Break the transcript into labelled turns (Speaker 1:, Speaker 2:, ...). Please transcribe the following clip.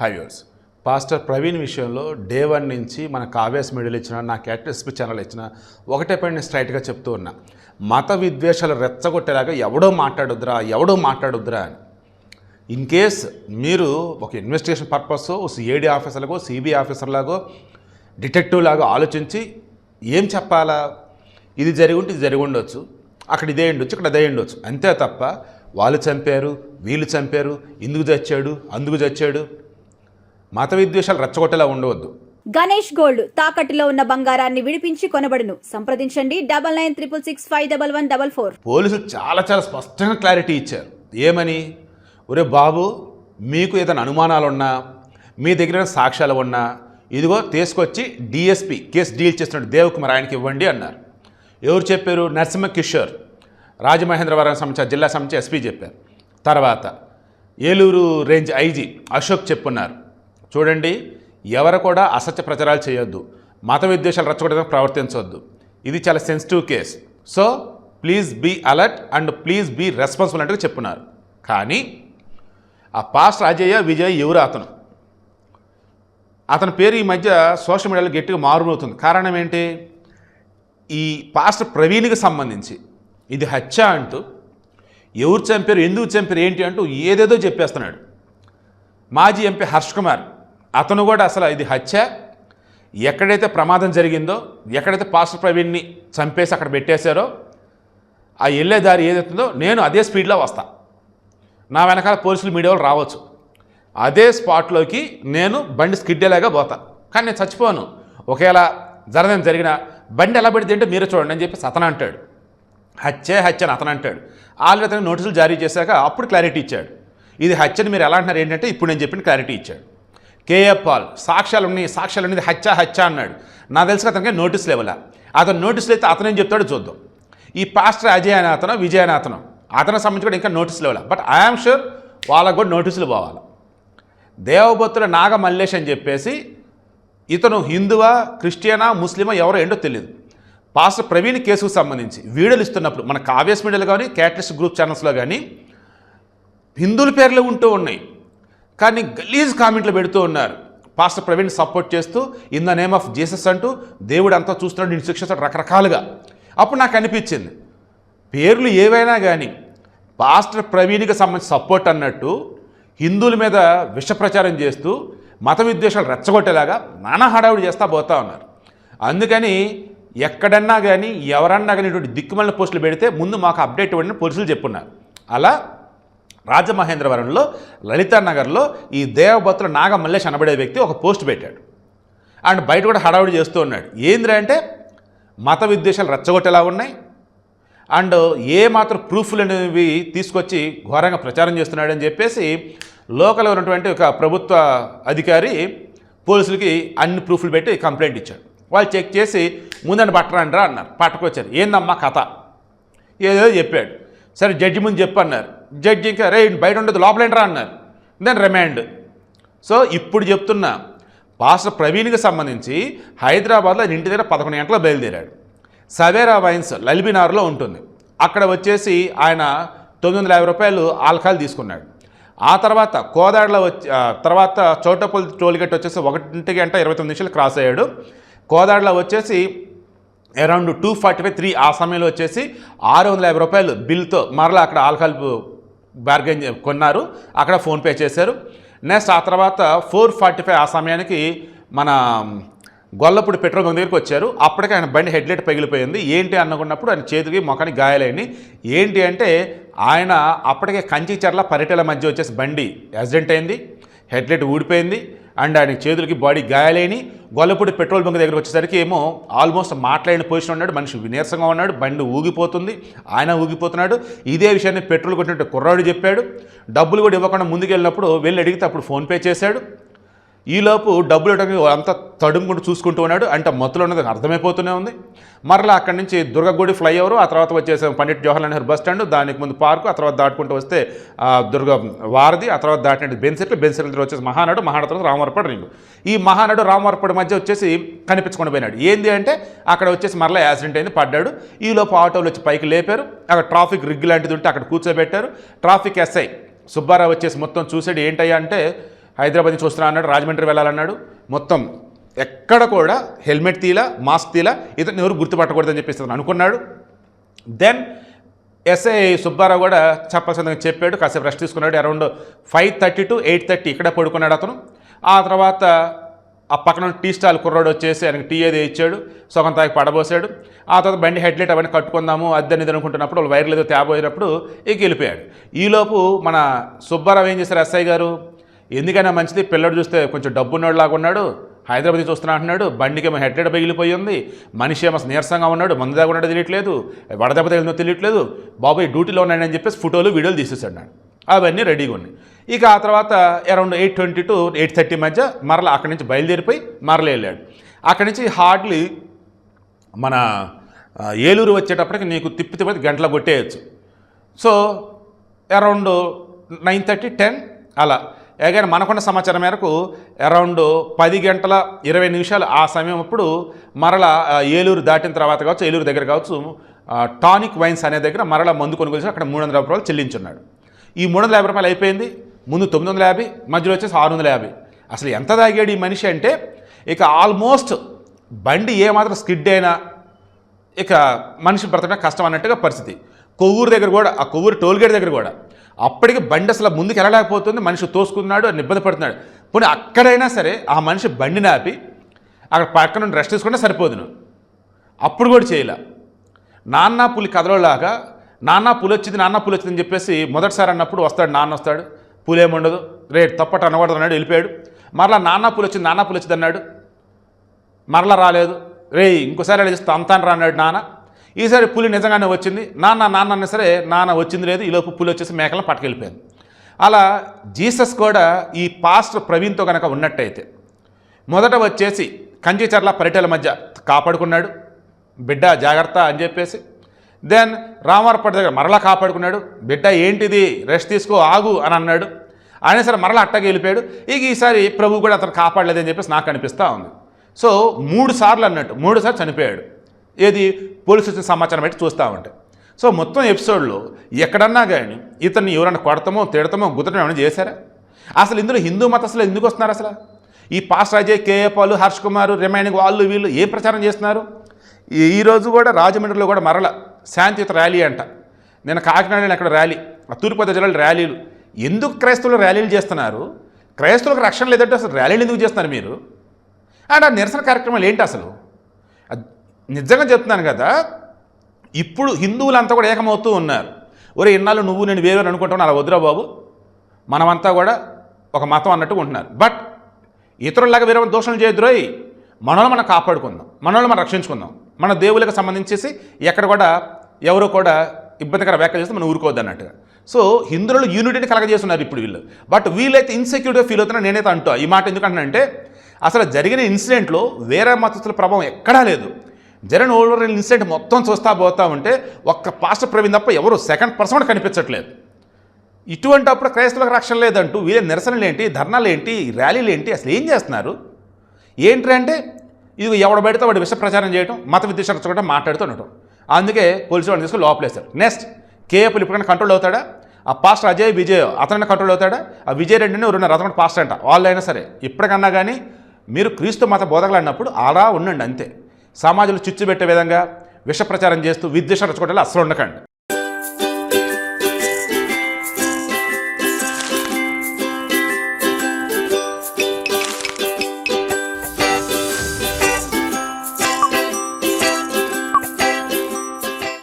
Speaker 1: హైవర్స్ pastor Praveen విషయంలో day one నుంచి మన కావ్యాస్ మెడల్ ఇచ్చిన నా క్యాటెస్పీ ఛానల్ ఇచ్చిన ఒకటే పని నేను స్ట్రైట్గా చెప్తూ ఉన్నా. మత విద్వేషాలు రెచ్చగొట్టేలాగా ఎవడో మాట్లాడొద్దురా ఎవడో మాట్లాడొద్దురా అని. ఇన్ కేస్ మీరు ఒక ఇన్వెస్టిగేషన్ పర్పస్ సిఐడి ఆఫీసర్లాగో సిబిఐ ఆఫీసర్లాగో డిటెక్టివ్ లాగా ఆలోచించి ఏం చెప్పాలా? ఇది జరిగి ఉంటే ఇది జరిగి ఉండొచ్చు. అక్కడ ఇదే ఉండొచ్చు ఇక్కడ అదే ఉండొచ్చు. అంతే తప్ప వాళ్ళు చంపారు వీళ్ళు చంపారు ఇందుకు చచ్చాడు అందుకు చచ్చాడు? మత విద్వేషాలు రెచ్చగొట్టేలా ఉండవద్దు.
Speaker 2: గణేష్ గోల్డ్ తాకట్టులో ఉన్న బంగారాన్ని విడిపించి కొనబడును. సంప్రదించండి. Double nine triple six five double one double four.
Speaker 1: పోలీసులు చాలా చాలా స్పష్టంగా క్లారిటీ ఇచ్చారు. ఏమని? ఒరే బాబు మీకు ఏదైనా అనుమానాలు ఉన్నా మీ దగ్గర సాక్ష్యాలు ఉన్నా ఇదిగో తీసుకొచ్చి డిఎస్పి కేసు డీల్ చేస్తున్న దేవకుమార్ ఆయనకి ఇవ్వండి అన్నారు. ఎవరు చెప్పారు? నరసింహ కిషోర్ రాజమహేంద్రవరం సంబంధించిన జిల్లా సంబంధించి ఎస్పీ చెప్పారు. తర్వాత ఏలూరు రేంజ్ ఐజీ అశోక్ చెప్పున్నారు. చూడండి ఎవరు కూడా అసత్య ప్రచారాలు చేయొద్దు. మత విద్వేషాలు రచ్చగొట్టడానికి ప్రవర్తించవద్దు ఇది చాలా sensitive case so please be alert and please be responsible అంటే చెప్పున్నారు. కానీ ఆ పాస్ట్ అజయ్య విజయ్ ఎవరు అతను? అతని పేరు ఈ మధ్య సోషల్ మీడియాలో గట్టిగా మారుమవుతుంది. కారణం ఏంటి? ఈ పాస్ట్ ప్రవీణ్కి సంబంధించి. ఇది హత్య అంటూ ఎవరు చంపారు ఎందుకు చంపారు ఏంటి అంటూ ఏదేదో చెప్పేస్తున్నాడు. మాజీ ఎంపీ హర్ష్ కుమార్. అతను కూడా అసలు ఇది హత్య. ఎక్కడైతే ప్రమాదం జరిగిందో ఎక్కడైతే పాస్టర్ ప్రవీణ్ని చంపేసి అక్కడ పెట్టేశారో ఆ వెళ్ళే దారి ఏదైతుందో నేను అదే స్పీడ్లో వస్తా. నా వెనకాల పోలీసులు మీడియా వాళ్ళు రావచ్చు. అదే స్పాట్లోకి నేను బండి స్కిడ్డేలాగా పోతా. కానీ నేను చచ్చిపోను. ఒకవేళ జరగడం జరిగిన బండి ఎలా పడితే అంటే మీరే చూడండి అని చెప్పి అతను అంటాడు. హత్యే హత్య అని అతను అంటాడు. ఆల్రెడీ అతను నోటీసులు జారీ చేశాక అప్పుడు క్లారిటీ ఇచ్చాడు. ఇది హత్యని మీరు ఎలా అంటున్నారు ఏంటంటే ఇప్పుడు నేను చెప్పిన క్లారిటీ ఇచ్చాడు. కేఏ పాల్ సాక్ష్యాలు ఉన్నాయి సాక్ష్యాలు అనేది హత్య హత్య అన్నాడు. నాకు తెలిసి అతనికి నోటీస్ లేవలా. అతను నోటీసులు అయితే అతనేం చెప్తాడు చెప్తాడో చూద్దాం. ఈ పాస్టర్ అజయ్ అనే అతను అతను అతను సంబంధించి కూడా ఇంకా నోటీసులు ఇవ్వాలి బట్ ఐఆమ్ షూర్ వాళ్ళకు కూడా నోటీసులు పోవాలి. దేవభక్తుల నాగమల్లేష్ అని చెప్పేసి ఇతను హిందువా క్రిస్టియనా ముస్లిమా ఎవరో ఏంటో తెలియదు పాస్టర్ ప్రవీణ్ కేసుకు సంబంధించి వీడియోలు ఇస్తున్నప్పుడు మన కావ్యస్ మీడియాలో కానీ క్యాటలిస్ట్ గ్రూప్ ఛానల్స్లో కానీ హిందువుల పేర్లు ఉంటూ ఉన్నాయి. కానీ గలీజ్ కామెంట్లు పెడుతూ ఉన్నారు. పాస్టర్ ప్రవీణ్ సపోర్ట్ చేస్తూ in the name of Jesus అంటూ దేవుడు అంతా చూస్తున్నాడు నేను శిక్షిస్తాడు రకరకాలుగా. అప్పుడు నాకు అనిపించింది పేర్లు ఏవైనా కానీ పాస్టర్ ప్రవీణ్కి సంబంధించి సపోర్ట్ అన్నట్టు హిందువుల మీద విష ప్రచారం చేస్తూ మత విద్వేషాలు రెచ్చగొట్టేలాగా నానా హడావుడి చేస్తా పోతా ఉన్నారు. అందుకని ఎక్కడన్నా కానీ ఎవరన్నా కానీ ఇటువంటి దిక్కుమల పోస్టులు పెడితే ముందు మాకు అప్డేట్ ఇవ్వండి పోలీసులు చెప్పున్నారు. అలా రాజమహేంద్రవరంలో లలితానగర్లో ఈ దేవభత్తుల నాగమల్లేష్ అనబడే వ్యక్తి ఒక పోస్ట్ పెట్టాడు. అండ్ బయట కూడా హడావుడి చేస్తూ ఉన్నాడు. ఏంద్రా అంటే మత విద్వేషాలు రెచ్చగొట్టేలా ఉన్నాయి. అండ్ ఏ మాత్రం ప్రూఫ్లు అనేవి తీసుకొచ్చి ఘోరంగా ప్రచారం చేస్తున్నాడని చెప్పేసి లోకల్లో ఉన్నటువంటి ఒక ప్రభుత్వ అధికారి పోలీసులకి అన్ని ప్రూఫ్లు పెట్టి కంప్లైంట్ ఇచ్చాడు. వాళ్ళు చెక్ చేసి ముందండి పట్టరండ్రా అన్నారు. పట్టుకొచ్చారు. ఏందమ్మా కథ? ఏదో చెప్పాడు. సరే జడ్జి ముందు చెప్పన్నారు. జడ్జి ఇంకా రే బయట ఉండదు లోపలేంట్రా అన్నారు. దెన్ రిమాండ్ సో ఇప్పుడు చెప్తున్నా పాస్టర్ ప్రవీణ్కి సంబంధించి హైదరాబాద్లో ఇంటి దగ్గర పదకొండు గంటలకు బయలుదేరాడు. సవేరా వైన్స్ లల్బినార్లో ఉంటుంది. అక్కడ వచ్చేసి ఆయన తొమ్మిది వందల యాభై రూపాయలు ఆల్కహాల్ తీసుకున్నాడు. ఆ తర్వాత కోదాడలో వచ్చి ఆ తర్వాత చోటపల్లి టోల్గేట్ వచ్చేసి ఒకటి గంట ఇరవై తొమ్మిది నిమిషాలు క్రాస్ అయ్యాడు. కోదాడలో వచ్చేసి around two forty five three ఆ సమయంలో వచ్చేసి ఆరు వందల యాభై రూపాయలు బిల్తో మరలా అక్కడ ఆల్కహాల్ బార్గెన్ కొన్నారు. అక్కడ ఫోన్పే చేశారు. నెక్స్ట్ ఆ తర్వాత ఫోర్ ఫార్టీ ఫైవ్ ఆ సమయానికి మన గొల్లపూడి పెట్రోల్ బంక్ దగ్గరికి వచ్చారు. అప్పటికే ఆయన బండి హెడ్లైట్ పగిలిపోయింది. ఏంటి అనుకున్నప్పుడు ఆయన చేతికి మొఖానికి గాయాలైంది. ఏంటి అంటే ఆయన అప్పటికే కంచిచర్ల పరిటల మధ్య వచ్చేసి బండి యాక్సిడెంట్ అయింది. హెడ్లైట్ ఊడిపోయింది. అండ్ ఆయన చేతులకి బాడీ గాయాలేని గొల్లపూడి పెట్రోల్ బంక్ దగ్గర వచ్చేసరికి ఏమో ఆల్మోస్ట్ మాట్లాడిన పొజిషన్ ఉన్నాడు మనిషి నీరసంగా ఉన్నాడు బండి ఊగిపోతుంది ఆయన ఊగిపోతున్నాడు. ఇదే విషయాన్ని పెట్రోల్ కొట్టినట్టు కుర్రాడు చెప్పాడు. డబ్బులు కూడా ఇవ్వకుండా ముందుకెళ్ళినప్పుడు వెళ్ళి అడిగితే అప్పుడు ఫోన్పే చేశాడు. ఈలోపు డబ్బులు ఇవ్వడానికి అంతా తడుముకుంటూ చూసుకుంటూ ఉన్నాడు. అంటే మత్తులో ఉన్నది అర్థమైపోతూనే ఉంది. మరలా అక్కడి నుంచి దుర్గగుడి ఫ్లైఓవర్ ఆ తర్వాత వచ్చేసి పండిట్ జవహర్లాల్ నెహ్రూ బస్ స్టాండ్ దానికి ముందు పార్కు ఆ తర్వాత దాటుకుంటూ వస్తే దుర్గ వారధి ఆ తర్వాత దాటినట్టు బెన్సెట్లు బెన్సెట్ల దగ్గర వచ్చేసి మహానాడు మహానాడు తర్వాత రామవరపడి రింగు. ఈ మహానాడు రామవరపడి మధ్య వచ్చేసి కనిపించకుండా పోయినాడు. ఏంది అంటే అక్కడ వచ్చేసి మరలా యాక్సిడెంట్ అయింది పడ్డాడు. ఈలోపు ఆటోలు వచ్చి పైకి లేపారు. అక్కడ ట్రాఫిక్ రిగ్ లాంటిది ఉంటే అక్కడ కూర్చోబెట్టారు. ట్రాఫిక్ ఎస్ఐ సుబ్బారావు వచ్చేసి మొత్తం చూసాడు ఏంటయ్యా అంటే హైదరాబాద్ నుంచి వస్తున్నా అన్నాడు రాజమండ్రి వెళ్ళాలన్నాడు. మొత్తం ఎక్కడ కూడా హెల్మెట్ తీలా మాస్క్ తీలా ఇతను ఎవరు గుర్తుపట్టకూడదని చెప్పేసి అతను అనుకున్నాడు. దెన్ ఎస్ఐ సుబ్బారావు కూడా చెప్పాల్సిందని చెప్పాడు కాసేపు రెస్ట్ తీసుకున్నాడు. Around five thirty to eight thirty ఇక్కడ పడుకున్నాడు అతను. ఆ తర్వాత ఆ పక్కన టీ స్టాల్ కుర్రాడు వచ్చేసి ఆయనకి టీ ఏదో ఇచ్చాడు సగం తాగి పడబోసాడు. ఆ తర్వాత బండి హెడ్లైట్ అవన్నీ కట్టుకుందాము అద్దెని ఇది అనుకుంటున్నప్పుడు వాళ్ళు వైర్లు ఏదో తేబోయినప్పుడు ఇక వెళ్ళిపోయాడు. ఈలోపు మన సుబ్బారావు ఏం చేశారు ఎస్ఐ గారు? ఎందుకైనా మంచిది పిల్లడు చూస్తే కొంచెం డబ్బు ఉన్నాడులాగా ఉన్నాడు హైదరాబాద్ చూస్తున్నా అంటున్నాడు బండికి ఏమో హెడ్లైట్ పగిలిపోయి ఉంది మనిషి ఏమో నీరసంగా ఉన్నాడు మందు దాకా తెలియట్లేదు వడదెబ్బ తగిలిందో తెలియట్లేదు బాబాయ్ డ్యూటీలో ఉన్నాడని చెప్పేసి ఫోటోలు వీడియోలు తీసేసాడు అవన్నీ రెడీగా ఉన్నాయి. ఇక ఆ తర్వాత around eight twenty to eight thirty మధ్య మరల అక్కడి నుంచి బయలుదేరిపోయి మరల వెళ్ళాడు. అక్కడి నుంచి హార్డ్లీ మన ఏలూరు వచ్చేటప్పటికి నీకు తిప్పి తిప్పి గంటల కొట్టేయచ్చు. So around nine thirty ten అలా అగైన్ మనకున్న సమాచారం మేరకు అరౌండ్ పది గంటల ఇరవై నిమిషాలు ఆ సమయం అప్పుడు మరలా ఏలూరు దాటిన తర్వాత కావచ్చు ఏలూరు దగ్గర కావచ్చు టానిక్ వైన్స్ అనే దగ్గర మరలా మందు కొనుగోలు చేసి అక్కడ మూడు వందల రూపాయలు చెల్లించున్నాడు. ఈ మూడు వందల యాభై రూపాయలు అయిపోయింది. ముందు తొమ్మిది వందల యాభై మధ్యలో వచ్చేసి ఆరు వందల యాభై. అసలు ఎంత తాగాడు ఈ మనిషి అంటే ఇక ఆల్మోస్ట్ బండి ఏమాత్రం స్కిడ్ అయినా ఇక మనిషి బ్రతకడం కష్టం అన్నట్టుగా పరిస్థితి. కొవ్వూరు దగ్గర కూడా ఆ కొవ్వూరు టోల్గేట్ దగ్గర కూడా అప్పటికి బండి అసలు ముందుకు వెళ్ళలేకపోతుంది. మనిషి తోసుకున్నాడు అని ఇబ్బంది పడుతున్నాడు పోనీ అక్కడైనా సరే ఆ మనిషి బండిని ఆపి అక్కడ పక్కన నుండి రెస్ట్ తీసుకుంటే సరిపోదు అప్పుడు కూడా చేయలే. నాన్న పులి కదలలాగా నాన్న పులి వచ్చింది నాన్న పులి వచ్చిందని చెప్పేసి మొదటిసారి అన్నప్పుడు వస్తాడు నాన్న వస్తాడు. పులి ఏముండదు రేట్ తప్పట అనకూడదు అన్నాడు వెళ్ళిపోయాడు. మరలా నాన్న పులి వచ్చింది నాన్న పులి వచ్చింది అన్నాడు. మరలా రాలేదు. రే ఇంకోసారి అడిగితే అంతా రా అన్నాడు నాన్న. ఈసారి పులి నిజంగానే వచ్చింది. నాన్న నాన్న సరే నాన్న వచ్చింది లేదు. ఈలోపు పులి వచ్చేసి మేకలను పట్టుకెళ్ళిపోయింది. అలా జీసస్ కూడా ఈ పాస్టర్ ప్రవీణ్తో కనుక ఉన్నట్టయితే మొదట వచ్చేసి కంచిచర్ల పరిటల మధ్య కాపాడుకున్నాడు. బిడ్డ జాగ్రత్త అని చెప్పేసి. దెన్ రామారపటి దగ్గర మరలా కాపాడుకున్నాడు. బిడ్డ ఏంటిది? రెస్ట్ తీసుకో ఆగు అని అన్నాడు. ఆయన సరే మరలా అట్టగా వెళ్ళిపోయాడు. ఇక ఈసారి ప్రభు కూడా అతను కాపాడలేదని చెప్పేసి నాకు అనిపిస్తూ ఉంది. సో మూడు సార్లు అన్నట్టు మూడు సార్లు చనిపోయాడు. ఏది? పోలీసు వచ్చిన సమాచారం బట్టి చూస్తూ ఉంటాయి సో మొత్తం ఎపిసోడ్లో ఎక్కడన్నా కానీ ఇతన్ని ఎవరైనా కొడతామో తిడతామో గుద్దటం ఏమైనా చేశారా? అసలు ఇందులో హిందూ మతస్థులు ఎందుకు వస్తున్నారు అసలు? ఈ పాస్ అజయ్ కేఏ పాలు హర్ష్ కుమార్ రిమైనింగ్ వాళ్ళు వీళ్ళు ఏ ప్రచారం చేస్తున్నారు? ఈ- రోజు కూడా రాజమండ్రిలో కూడా మరల శాంతియుత ర్యాలీ అంట. నేను కాకినాడలో అక్కడ ర్యాలీ ఆ తూర్పుగోదావరి జిల్లాలో ర్యాలీలు. ఎందుకు క్రైస్తవులు ర్యాలీలు చేస్తున్నారు? క్రైస్తవులకు రక్షణ లేదంటే అసలు ర్యాలీలు ఎందుకు చేస్తున్నారు మీరు? అండ్ ఆ నిరసన కార్యక్రమాలు ఏంటి అసలు? నిజంగా చెప్తున్నాను కదా ఇప్పుడు హిందువులంతా కూడా ఏకమవుతూ ఉన్నారు. ఒరే ఇన్నాళ్ళు నువ్వు నేను వేరు అనుకుంటావు అలా వద్దురా బాబు. మనమంతా కూడా ఒక మతం అన్నట్టు ఉంటున్నారు. బట్ ఇతరులాగా వేరే దోషాలు చేయద్దురోయ్ మనల్ని మనం కాపాడుకుందాం. మనల్ని మనం రక్షించుకుందాం. మన దేవులకు సంబంధించేసి ఎక్కడ కూడా ఎవరు కూడా ఇబ్బందికర వ్యాఖ్యలు చేస్తే మనం ఊరుకోవద్దు అన్నట్టుగా. సో హిందువులు యూనిటీని కలగజేస్తున్నారు ఇప్పుడు వీళ్ళు. బట్ వీళ్ళైతే ఇన్సెక్యూర్గా ఫీల్ అవుతున్నా నేనైతే అంటా ఈ మాట ఎందుకంటే అసలు జరిగిన ఇన్సిడెంట్లో వేరే మతస్థుల ప్రభావం ఎక్కడా లేదు. జగన్ ఓవర్ ఇన్సిడెంట్ మొత్తం చూస్తా పోతా ఉంటే ఒక్క పాస్టర్ ప్రవీణ్ తప్ప ఎవరు సెకండ్ పర్సన్ కూడా కనిపించట్లేదు. ఇటువంటి అప్పుడు క్రైస్తవులకు రక్షణ లేదంటూ వీళ్ళ నిరసనలు ఏంటి ధర్నాలు ఏంటి ర్యాలీలు ఏంటి అసలు ఏం చేస్తున్నారు? ఏంటి అంటే ఇది ఎవడ పెడితే వాడి విష ప్రచారం చేయడం మత విద్వేషం మాట్లాడుతూ ఉండటం. అందుకే పోలీసు వాడిని తీసుకుని లోపలేశారు నెక్స్ట్ కేఏపులు ఇప్పటికైనా కంట్రోల్ అవుతాడా? ఆ పాస్టర్ అజయ్ విజయ్ అతనైనా కంట్రోల్ అవుతాడా? ఆ విజయ్ రెడ్డిని ఎవరున్నారు అతను పాస్టర్ అంట. వాళ్ళైనా సరే ఇప్పటికన్నా కానీ మీరు క్రీస్తు మత బోధకులు అన్నప్పుడు అలా ఉండండి అంతే. సమాజంలో చిచ్చు పెట్టే విధంగా విష ప్రచారం చేస్తూ విద్వేషం రెచ్చగొట్టాలి అస్సలు ఉండకండి.